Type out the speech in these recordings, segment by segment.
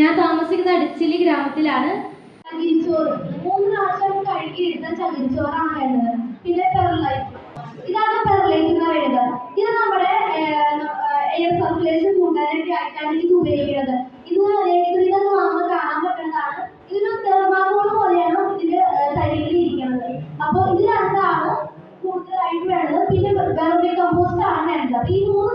ഞാൻ താമസിക്കുന്ന അടിച്ചിലി ഗ്രാമത്തിലാണ്. ചകിരിച്ചോറ്. മൂന്ന് പ്രാവശ്യം കഴുകിയെടുത്ത ചകിരിച്ചോറാണ് വേണ്ടത്. പിന്നെ ഇതാണ് പെർലൈറ്റ് ഇത് നമ്മുടെ എയർ സർക്കുലേഷൻ കൂട്ടാനൊക്കെ ആയിട്ടാണ് ഇത് ഉപയോഗിക്കുന്നത്. ഇത് നേഴ്സറിയിൽ നമുക്ക് കാണാൻ പറ്റുന്നതാണ്. ഇതൊരു തെർമാക്കോൾ പോലെയാണ് ഇതിന്റെ തടിയിൽ ഇരിക്കുന്നത്. അപ്പോൾ ഇതിനകത്താണ് കൂടുതലായിട്ട് വേണ്ടത്. പിന്നെ വെറുതെ കമ്പോസ്റ്റ് ആണ് വേണ്ടത്. ഈ മൂന്ന്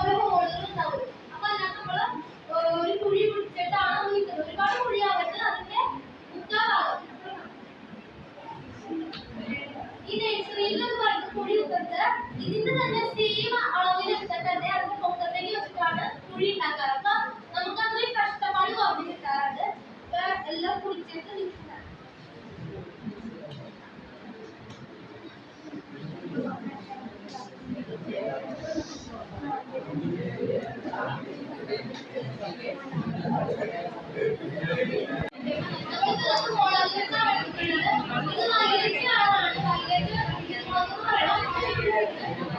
ഈ നഴ്സറിയിൽ എന്ന് പറയുന്നത് കുഴി കുത്തരുത് ഇതിന്റെ തന്നെ സെയിം അളവിൽ എടുത്തിട്ട് തന്നെ അതിന്റെ പൊക്കത്തേക്ക് വെച്ചിട്ടാണ് കുഴി ഉണ്ടാക്കാറ് അപ്പൊ നമുക്ക് അത്രയും കഷ്ടപ്പാട് കുറഞ്ഞ് കിട്ടാറുണ്ട് അപ്പൊ എല്ലാം കുഴിച്ചിട്ട് നിൽക്കുന്നത് പക്ഷെ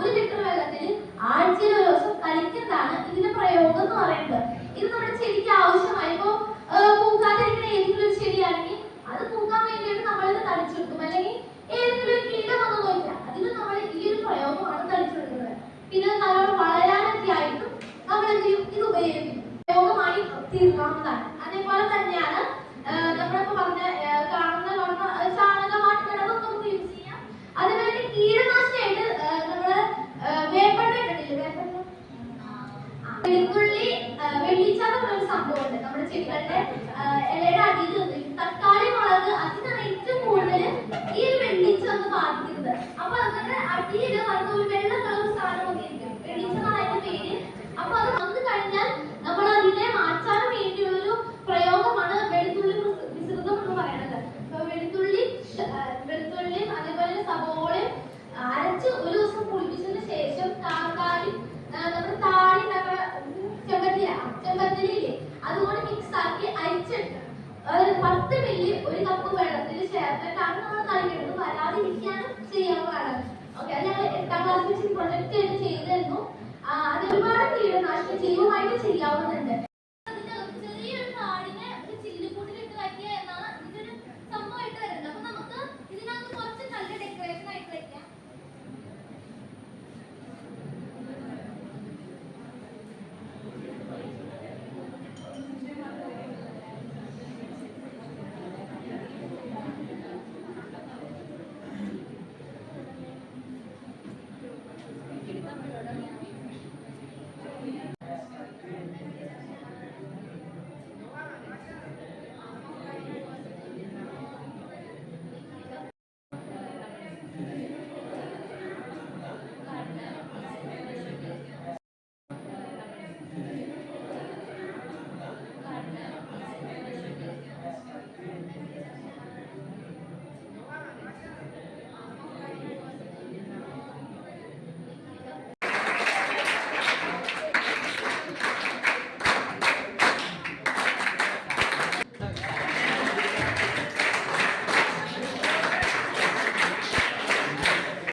ഒരു ലിറ്റർ വെള്ളത്തിൽ ആഴ്ചയിൽ ഒരു ദിവസം കഴിക്കുന്നതാണ് ഇതിന്റെ പ്രയോഗം എന്ന് പറയുന്നത്. ഇത് നമ്മുടെ ചെടിക്ക് ആവശ്യമായി. ഇപ്പോ പൂക്കാതിരിക്കുന്ന ഏതെങ്കിലും ചെടിയാണെങ്കിൽ അത് പൂക്കാൻ വേണ്ടിയിട്ട് ഇത് തളിച്ചെടുക്കും അല്ലെങ്കിൽ ഏതെങ്കിലും ഒരു കീടം വന്നു നോക്കിയാൽ അതിന് നമ്മൾ ഈ ഒരു പ്രയോഗമാണ് തളിച്ചെടുക്കുന്നത് പിന്നെ അത് നല്ലോണം വളരാനൊക്കെ ആയിട്ടും നമ്മൾ എന്ത് ചെയ്യും? ഇത് ഉപയോഗിക്കും. പ്രയോഗമായി തീർക്കാവുന്നതാണ്. വെളുത്തുള്ളി ആഹ് വെള്ളിച്ച എന്ന് പറഞ്ഞൊരു സംഭവമുണ്ട്. നമ്മുടെ ചെടികളുടെ ഇലയുടെ അടിയിൽ തക്കാളി മുളക് അതിനാണ് പത്ത് മില്ലി ഒരു കപ്പ് വെള്ളത്തിൽ ചേർത്തിട്ടാണ് നമ്മൾ തളിക്കുന്നത് വരാതിരിക്കാനും ചെയ്യാവുന്നതാണ്. ഓക്കെ അത് ഞങ്ങൾ എട്ടാം ക്ലാസ്സിൽ പ്രൊജക്ട് ചെയ്ത് ചെയ്തിരുന്നു. അത് ഒരുപാട് കീടനാശിനി ജൈവമായിട്ട് ചെയ്യാവുന്നുണ്ട്.